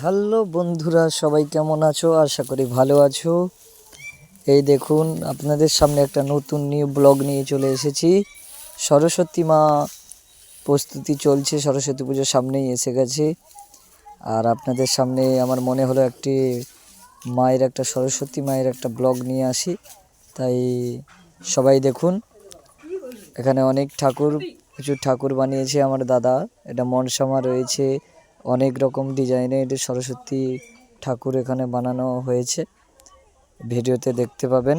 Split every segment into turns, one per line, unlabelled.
Hello বন্ধুরা, সবাই কেমন আছো? আশা করি ভালো আছো। এই দেখুন, আপনাদের সামনে একটা নতুন নিউ ব্লগ নিয়ে চলে এসেছি। সরস্বতী মা প্রস্তুতি চলছে, সরস্বতী পুজোর সামনেই এসে গেছে। আর আপনাদের সামনে আমার মনে হলো একটি মায়ের একটা, সরস্বতী মায়ের একটা ব্লগ নিয়ে আসি। তাই সবাই দেখুন, এখানে অনেক ঠাকুর, প্রচুর ঠাকুর বানিয়েছে আমার দাদা। এটা মনসামা রয়েছে। অনেক রকম ডিজাইনের সরস্বতী ঠাকুর এখানে বানানো হয়েছে। ভিডিওতে দেখতে পাবেন।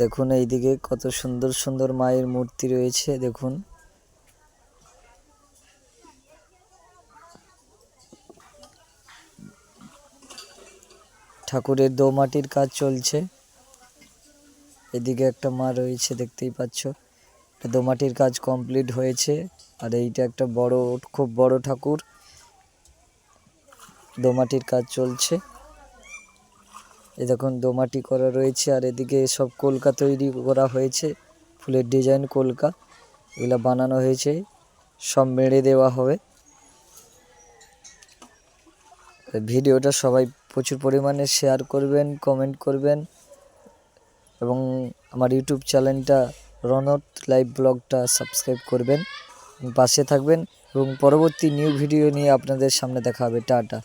দেখুন এইদিকে কত সুন্দর সুন্দর মায়ের মূর্তি রয়েছে, দেখুন। ঠাকুরের দোমাটির কাজ চলছে। এদিকে একটা মা রয়েছে, দেখতেই পাচ্ছ। দোমাটির কাজ কমপ্লিট হয়েছে। আর এইটা একটা বড়, খুব বড় ঠাকুর। দোমাটির কাজ চলছে। এ দেখুন, দোমাটি করা রয়েছে, আর এদিকে সব কলকা তৈরি করা হয়েছে। ফুলের ডিজাইন কলকা, এগুলো বানানো হয়েছে। সব মেরে দেওয়া হবে। ভিডিওটা সবাই প্রচুর পরিমাণে শেয়ার করবেন, কমেন্ট করবেন। এবং আমার ইউটিউব চ্যানেলটা রনত লাইভ ব্লগটা সাবস্ক্রাইব করবেন। পাশে থাকবেন এবং পরবর্তী নিউ ভিডিও নিয়ে আপনাদের সামনে দেখা হবে। টাটা।